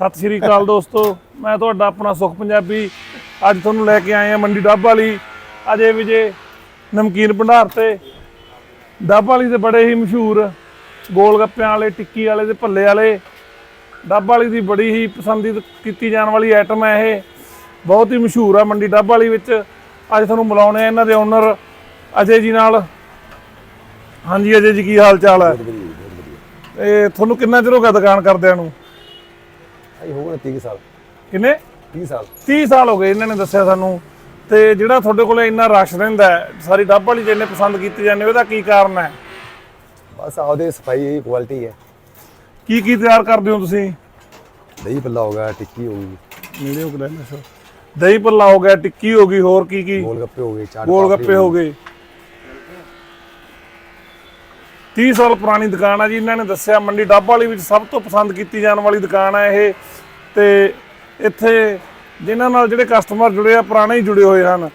ਸਤਿ ਸ਼੍ਰੀ ਅਕਾਲ ਦੋਸਤੋ। ਮੈਂ ਤੁਹਾਡਾ ਆਪਣਾ ਸੁਖ ਪੰਜਾਬੀ। ਅੱਜ ਤੁਹਾਨੂੰ ਲੈ ਕੇ ਆਏ ਆ ਮੰਡੀ ਡੱਬ ਵਾਲੀ। ਅਜੇ ਵਿਜੇ ਨਮਕੀਨ ਭੰਡਾਰ ਤੇ ਡੱਬ ਵਾਲੀ ਦੇ ਬੜੇ ਹੀ ਮਸ਼ਹੂਰ ਗੋਲ ਗੱਪਿਆਂ ਵਾਲੇ ਟਿੱਕੀ ਵਾਲੇ ਤੇ ਭੱਲੇ ਵਾਲੇ। ਡੱਬ ਵਾਲੀ ਦੀ ਬੜੀ ਹੀ ਪਸੰਦੀਦ ਕੀਤੀ ਜਾਣ ਵਾਲੀ ਆਈਟਮ ਹੈ ਇਹ। ਬਹੁਤ ਹੀ ਮਸ਼ਹੂਰ ਆ ਮੰਡੀ ਡੱਬ ਵਾਲੀ ਵਿੱਚ। ਅੱਜ ਤੁਹਾਨੂੰ ਮਿਲਾਉਣੇ ਆ ਇਹਨਾਂ ਦੇ ਓਨਰ ਅਜੇ ਜੀ ਨਾਲ। ਹਾਂਜੀ ਅਜੇ ਜੀ ਕੀ ਹਾਲ ਚਾਲ ਹੈ? ਇਹ ਤੁਹਾਨੂੰ ਕਿੰਨਾ ਚਿਰ ਹੋ ਗਿਆ ਦੁਕਾਨ ਕਰਦਿਆਂ ਨੂੰ? ਆਈ ਹੋਊਗਾ 30 ਸਾਲ। ਕਿੰਨੇ? 30 ਸਾਲ। 30 ਸਾਲ ਹੋ ਗਏ ਇਹਨਾਂ ਨੇ ਦੱਸਿਆ ਸਾਨੂੰ। ਤੇ ਜਿਹੜਾ ਤੁਹਾਡੇ ਕੋਲੇ ਇੰਨਾ ਰਸ਼ ਰਹਿੰਦਾ ਹੈ, ਸਾਰੀ ਡੱਬ ਵਾਲੀ ਇੰਨੇ ਪਸੰਦ ਕੀਤੀ ਜਾਂਦੇ ਉਹਦਾ ਕੀ ਕਾਰਨ ਹੈ? ਬਸ ਆਉਦੇ ਸਫ਼ਾਈ ਹੈ ਕੁਆਲਿਟੀ ਹੈ। ਕੀ ਕੀ ਤਿਆਰ ਕਰਦੇ ਹੋ ਤੁਸੀਂ? ਦਹੀਂ ਪੱਲਾ ਹੋ ਗਿਆ ਟਿੱਕੀ ਹੋ ਗਈ। ਨੇੜੇ ਹੋ ਲੈ ਲੈ ਦਹੀਂ ਭੱਲਾ ਹੋ ਗਿਆ ਟਿੱਕੀ ਹੋ ਗਈ ਹੋਰ ਕੀ ਕੀ? ਗੋਲ ਗੱਪੇ ਹੋ ਗਏ ਚਾਟ ਗੋਲ ਗੱਪੇ ਹੋ ਗਏ। 30 ਸਾਲ ਪੁਰਾਣੀ ਦੁਕਾਨ ਆ ਜੀ ਇਹਨਾਂ ਨੇ ਦੱਸਿਆ ਮੰਡੀ ਡੱਬ ਵਾਲੀ ਵਿੱਚ ਸਭ ਤੋਂ ਪਸੰਦ ਕੀਤੀ ਜਾਣ ਵਾਲੀ ਦੁਕਾਨ ਹੈ ਇਹ। ਤੇ ਇੱਥੇ ਜਿਨ੍ਹਾਂ ਨਾਲ ਜਿਹੜੇ ਕਸਟਮਰ ਜੁੜੇ ਆ ਪੁਰਾਣੇ ਹੀ ਜੁੜੇ ਹੋਏ ਹਨ।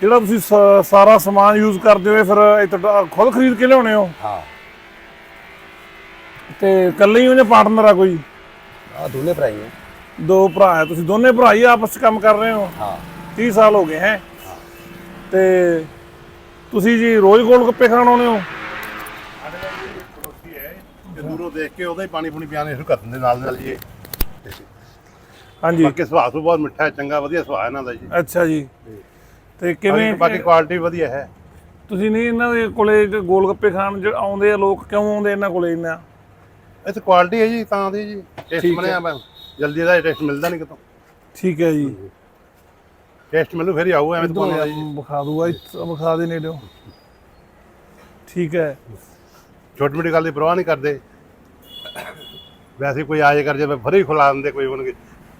ਜਿਹੜਾ ਤੁਸੀਂ ਸਾਰਾ ਸਮਾਨ ਯੂਜ਼ ਕਰਦੇ ਹੋ ਫਿਰ ਤੁਹਾਡਾ ਖੁਦ ਖਰੀਦ ਕੇ ਲਿਆਉਣੇ ਹੋ? ਹਾਂ। ਤੇ ਇਕੱਲੇ ਹੀ ਜਾਂ ਪਾਰਟਨਰ ਆ ਕੋਈ? ਆ ਦੋਨੇ ਭਰਾ ਹੀ ਹੈ ਦੋ ਭਰਾ ਹੈ ਤੁਸੀਂ ਦੋਨੇ ਭਰਾ ਹੀ ਆਪਸ ਵਿੱਚ ਕੰਮ ਕਰ ਰਹੇ ਹੋ? ਹਾਂ। 30 ਸਾਲ ਹੋ ਗਏ ਹੈ। ਤੇ ਤੁਸੀਂ ਜੀ ਰੋਜ਼ ਗੋਲ ਗੱਪੇ ਖਾਣ ਆਉਂਦੇ ਹੋ? ਤੇ ਦੂਰੋਂ ਦੇਖ ਕੇ ਉਹਦਾ ਹੀ ਪਾਣੀ ਪੂਣੀ ਪਿਆਣੇ ਸ਼ੁਰੂ ਕਰ ਦਿੰਦੇ ਨਾਲ ਨਾਲ ਜੀ ਹਾਂਜੀ। ਬਾਕੀ ਸੁਭਾਅ ਤੋਂ ਬਹੁਤ ਮਿੱਠਾ ਹੈ ਚੰਗਾ ਵਧੀਆ ਸੁਭਾਅ ਇਹਨਾਂ ਦਾ ਜੀ। ਅੱਛਾ ਜੀ। ਤੇ ਕਿਵੇਂ ਬਾਕੀ ਕੁਆਲਿਟੀ ਵਧੀਆ ਹੈ। ਤੁਸੀਂ ਨਹੀਂ ਇਹਨਾਂ ਦੇ ਕੋਲੇ ਜੇ ਗੋਲ ਗੱਪੇ ਖਾਣ ਜ ਆਉਂਦੇ ਆ ਲੋਕ ਕਿਉਂ ਆਉਂਦੇ ਇਹਨਾਂ ਕੋਲੇ ਇੰਨਾ? ਇੱਥੇ ਕੁਆਲਿਟੀ ਹੈ ਜੀ ਤਾਂ ਦੀ ਜੀ। ਟੇਸਟ ਠੀਕ ਬਣਿਆ ਮੈਂ ਜਲਦੀ ਦਾ ਟੇਸਟ ਮਿਲਦਾ ਨਹੀਂ ਕਿਤੋਂ। ਠੀਕ ਹੈ ਜੀ। ਟੇਸਟ ਮੈਨੂੰ ਫਿਰ ਹੀ ਆਊ ਐਵੇਂ ਤਾਂ ਪਾਉਂਦਾ ਜੀ। ਵਿਖਾ ਦੂਗਾ ਵਿਖਾ ਦੇ ਨੇੜਿਓ। ਠੀਕ ਹੈ। ਛੋਟੀ ਮੋਟੀ ਗੱਲ ਦੀ ਪਰਵਾਹ ਨਹੀਂ ਕਰਦੇ। ਵੈਸੇ ਕੋਈ ਆਏ ਕਰ ਜਾਵੇ ਫਰੀ ਖੁਲਾ ਦਿੰਦੇ ਕੋਈ ਉਹਨਾਂ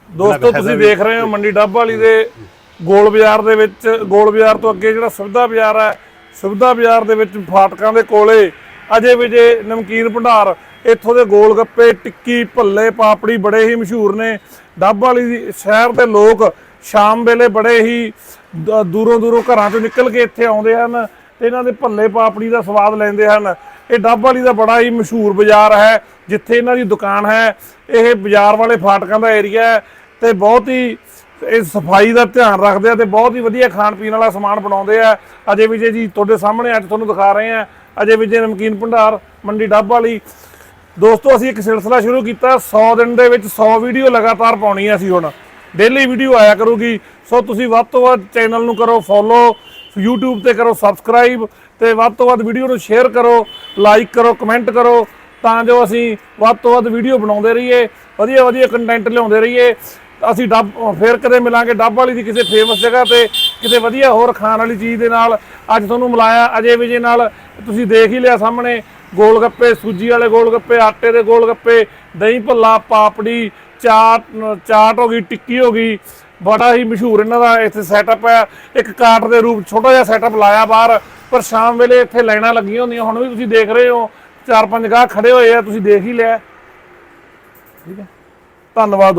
ਦੋਸਤੋ ਤੁਸੀਂ ਦੇਖ ਰਹੇ ਹੋ ਮੰਡੀ ਡੱਬ ਵਾਲੀ ਦੇ ਗੋਲ ਬਾਜ਼ਾਰ ਦੇ ਵਿੱਚ। ਗੋਲ ਬਾਜ਼ਾਰ ਤੋਂ ਅੱਗੇ ਜਿਹੜਾ ਸੁਵਿਧਾ ਬਾਜ਼ਾਰ ਹੈ ਸੁਵਿਧਾ ਬਾਜ਼ਾਰ ਦੇ ਵਿੱਚ ਫਾਟਕਾਂ ਦੇ ਕੋਲੇ ਅਜੇ ਵਿਜੇ ਨਮਕੀਨ ਭੰਡਾਰ ਇੱਥੋਂ ਦੇ ਗੋਲ ਗੱਪੇ ਟਿੱਕੀ ਭੱਲੇ ਪਾਪੜੀ ਬੜੇ ਹੀ ਮਸ਼ਹੂਰ ਨੇ। ਡੱਬ ਵਾਲੀ ਦੀ ਸ਼ਹਿਰ ਦੇ ਲੋਕ ਸ਼ਾਮ ਵੇਲੇ ਬੜੇ ਹੀ ਦੂਰੋਂ ਦੂਰੋਂ ਘਰਾਂ ਤੋਂ ਨਿਕਲ ਕੇ ਇੱਥੇ ਆਉਂਦੇ ਹਨ ਤੇ ਇਹਨਾਂ ਦੇ ਭੱਲੇ ਪਾਪੜੀ ਦਾ ਸਵਾਦ ਲੈਂਦੇ ਹਨ। ਇਹ ਡੱਬ ਵਾਲੀ ਦਾ ਬੜਾ ਹੀ ਮਸ਼ਹੂਰ ਬਾਜ਼ਾਰ ਹੈ, ਜਿੱਥੇ ਇਹਨਾਂ ਦੀ ਦੁਕਾਨ ਹੈ। ਇਹ ਬਾਜ਼ਾਰ ਵਾਲੇ ਫਾਟਕਾਂ ਦਾ ਏਰੀਆ ਹੈ ਤੇ ਬਹੁਤ ਹੀ ਇਹ ਸਫ਼ਾਈ ਦਾ ਧਿਆਨ ਰੱਖਦੇ ਆ ਤੇ ਬਹੁਤ ਹੀ ਵਧੀਆ ਖਾਣ ਪੀਣ ਵਾਲਾ ਸਮਾਨ ਬਣਾਉਂਦੇ ਆ। ਅਜੇ ਵਿਜੇ ਜੀ ਤੁਹਾਡੇ ਸਾਹਮਣੇ ਅੱਜ ਤੁਹਾਨੂੰ ਦਿਖਾ ਰਹੇ ਆ। ਅਜੇ ਵਿਜੇ ਨਮਕੀਨ ਭੰਡਾਰ, ਮੰਡੀ ਡੱਬ ਵਾਲੀ। ਦੋਸਤੋ, ਅਸੀਂ ਇੱਕ ਸਿਲਸਿਲਾ ਸ਼ੁਰੂ ਕੀਤਾ। 100 ਦਿਨ ਦੇ ਵਿੱਚ 100 ਵੀਡੀਓ ਲਗਾਤਾਰ ਪਾਉਣੀ ਆ ਅਸੀਂ ਹੁਣ। ਡੇਲੀ ਵੀਡੀਓ ਆਇਆ ਕਰੂਗੀ। ਸੋ ਤੁਸੀਂ ਵੱਧ ਤੋਂ ਵੱਧ ਚੈਨਲ ਨੂੰ ਕਰੋ ਫੋਲੋ YouTube ਤੇ ਕਰੋ ਸਬਸਕ੍ਰਾਈਬ ਤੇ ਵੱਧ ਤੋਂ ਵੱਧ ਵੀਡੀਓ ਨੂੰ ਸ਼ੇਅਰ ਕਰੋ ਲਾਈਕ ਕਰੋ ਕਮੈਂਟ ਕਰੋ, ਤਾਂ ਜੋ ਅਸੀਂ ਵੱਧ ਤੋਂ ਵੱਧ ਵੀਡੀਓ ਬਣਾਉਂਦੇ ਰਹੀਏ, ਵਧੀਆ ਵਧੀਆ ਕੰਟੈਂਟ ਲਿਆਉਂਦੇ ਰਹੀਏ। ਅਸੀਂ ਡੱਬ ਫੇਰ ਕਦੇ ਮਿਲਾਂਗੇ ਡੱਬ ਵਾਲੀ ਦੀ ਕਿਸੇ ਫੇਮਸ ਜਗ੍ਹਾ ਤੇ, ਕਿਤੇ ਵਧੀਆ ਹੋਰ ਖਾਣ ਵਾਲੀ ਚੀਜ਼ ਦੇ ਨਾਲ। ਅੱਜ ਤੁਹਾਨੂੰ ਮਿਲਾਇਆ ਅਜੇ ਵਿਜੇ ਨਾਲ, ਤੁਸੀਂ ਦੇਖ ਹੀ ਲਿਆ ਸਾਹਮਣੇ ਗੋਲ ਗੱਪੇ ਸੂਜੀ ਵਾਲੇ ਗੋਲ ਗੱਪੇ ਆਟੇ ਦੇ ਗੋਲ ਗੱਪੇ ਦਹੀਂ ਭੱਲਾ, ਪਾਪੜੀ, ਚਾਟ ਚਾਟ ਹੋ ਗਈ, ਟਿੱਕੀ ਹੋ ਗਈ। ਬੜਾ ਹੀ ਮਸ਼ਹੂਰ ਇਹਨਾਂ ਦਾ ਇੱਥੇ ਸੈਟਅਪ ਹੈ। ਇੱਕ ਕਾਰਟ ਦੇ ਰੂਪ ਛੋਟਾ ਜਿਹਾ ਸੈਟਅਪ ਲਾਇਆ ਬਾਹਰ, ਪਰ ਸ਼ਾਮ ਵੇਲੇ ਇੱਥੇ ਲਾਈਨਾਂ ਲੱਗੀਆਂ ਹੁੰਦੀਆਂ। ਹੁਣ ਵੀ ਤੁਸੀਂ ਦੇਖ ਰਹੇ ਹੋ, ਚਾਰ ਪੰਜ ਗਾਹ ਖੜੇ ਹੋਏ ਆ, ਤੁਸੀਂ ਦੇਖ ਹੀ ਲਿਆ। ਠੀਕ ਹੈ। ਧੰਨਵਾਦ।